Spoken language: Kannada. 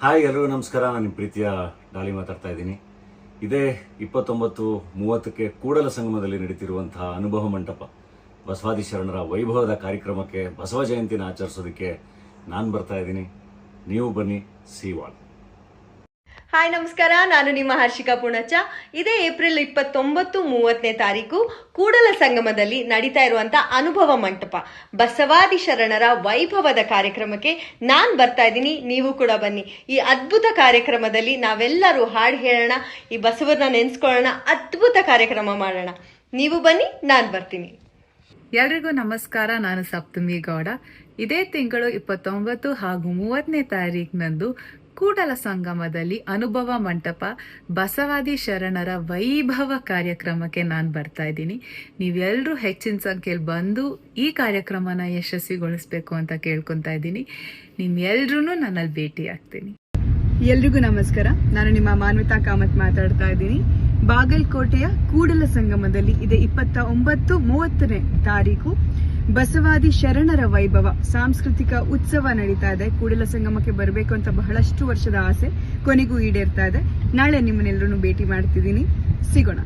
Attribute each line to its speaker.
Speaker 1: ಹಾಯ್ ಎಲ್ಲರಿಗೂ ನಮಸ್ಕಾರ. ನಾನು ಪ್ರೀತಿಯ ಡಾಲಿ ಮಾತಾಡ್ತಾ ಇದ್ದೀನಿ. ಇದೇ ಇಪ್ಪತ್ತೊಂಬತ್ತು ಮೂವತ್ತಕ್ಕೆ ಕೂಡಲ ಸಂಗಮದಲ್ಲಿ ನಡೀತಿರುವಂತಹ ಅನುಭವ ಮಂಟಪ. ಬಸವಾದಿ ಶರಣರ ವೈಭವದ ಕಾರ್ಯಕ್ರಮಕ್ಕೆ ಬಸವ ಜಯಂತಿನ ಆಚರಿಸೋದಕ್ಕೆ ನಾನು ಬರ್ತಾ ಇದ್ದೀನಿ. ನೀವು ಬನ್ನಿ, ಸಿ ವಾಲ್.
Speaker 2: ಹಾಯ್, ನಮಸ್ಕಾರ. ನಾನು ನಿಮ್ಮ ಹರ್ಷಿಕಾ ಪುಣಚ ಇದೇ ಏಪ್ರಿಲ್ ಇಪ್ಪತ್ತೊಂಬತ್ತು ಮೂವತ್ತನೇ ತಾರೀಕು ಕೂಡಲ ಸಂಗಮದಲ್ಲಿ ನಡೀತಾ ಇರುವಂತ ಅನುಭವ ಮಂಟಪ. ಬಸವಾದಿ ಶರಣರ ವೈಭವದ ಕಾರ್ಯಕ್ರಮಕ್ಕೆ ನಾನ್ ಬರ್ತಾ ಇದ್ದೀನಿ. ನೀವು ಕೂಡ ಬನ್ನಿ. ಈ ಅದ್ಭುತ ಕಾರ್ಯಕ್ರಮದಲ್ಲಿ ನಾವೆಲ್ಲರೂ ಹಾಡು ಹೇಳೋಣ, ಈ ಬಸವರನ್ನ ನೆನೆಸ್ಕೊಳ್ಳೋಣ, ಅದ್ಭುತ ಕಾರ್ಯಕ್ರಮ ಮಾಡೋಣ. ನೀವು ಬನ್ನಿ, ನಾನ್ ಬರ್ತೀನಿ.
Speaker 3: ಎಲ್ರಿಗೂ ನಮಸ್ಕಾರ. ನಾನು ಸಪ್ತಮಿ ಗೌಡ. ಇದೇ ತಿಂಗಳು ಇಪ್ಪತ್ತೊಂಬತ್ತು ಹಾಗೂ ಮೂವತ್ತನೇ ತಾರೀಕಿನಂದು ಕೂಡಲ ಸಂಗಮದಲ್ಲಿ ಅನುಭವ ಮಂಟಪ ಬಸವಾದಿ ಶರಣರ ವೈಭವ ಕಾರ್ಯಕ್ರಮಕ್ಕೆ ನಾನು ಬರ್ತಾ ಇದ್ದೀನಿ. ನೀವೆಲ್ಲರೂ ಹೆಚ್ಚಿನ ಸಂಖ್ಯೆಯಲ್ಲಿ ಬಂದು ಈ ಕಾರ್ಯಕ್ರಮನ ಯಶಸ್ವಿಗೊಳಿಸಬೇಕು ಅಂತ ಕೇಳ್ಕೊತಾ ಇದ್ದೀನಿ. ನಿಮ್ಮೆಲ್ಲರೂ ನನ್ನಲ್ಲಿ ಭೇಟಿ ಆಗ್ತೀನಿ
Speaker 4: ಎಲ್ರಿಗೂ ನಮಸ್ಕಾರ. ನಾನು ನಿಮ್ಮ ಮಾನ್ವಿತಾ ಕಾಮತ್ ಮಾತಾಡ್ತಾ ಇದ್ದೀನಿ. ಬಾಗಲಕೋಟೆಯ ಕೂಡಲ ಸಂಗಮದಲ್ಲಿ ಇದೆ ಇಪ್ಪತ್ತ ಒಂಬತ್ತು ಮೂವತ್ತನೇ ತಾರೀಕು. ಬಸವಾದಿ ಶರಣರ ವೈಭವ, ಸಾಂಸ್ಕೃತಿಕ ಉತ್ಸವ ನಡೀತಾ ಇದೆ. ಕೂಡಲ ಸಂಗಮಕ್ಕೆ ಬರಬೇಕು ಅಂತ ಬಹಳಷ್ಟು ವರ್ಷದ ಆಸೆ ಕೊನೆಗೂ ಈಡೇರ್ತಾ ಇದೆ. ನಾಳೆ ನಿಮ್ಮನ್ನೆಲ್ಲರೂ ಭೇಟಿ ಮಾಡ್ತಿದ್ದೀನಿ. ಸಿಗೋಣ.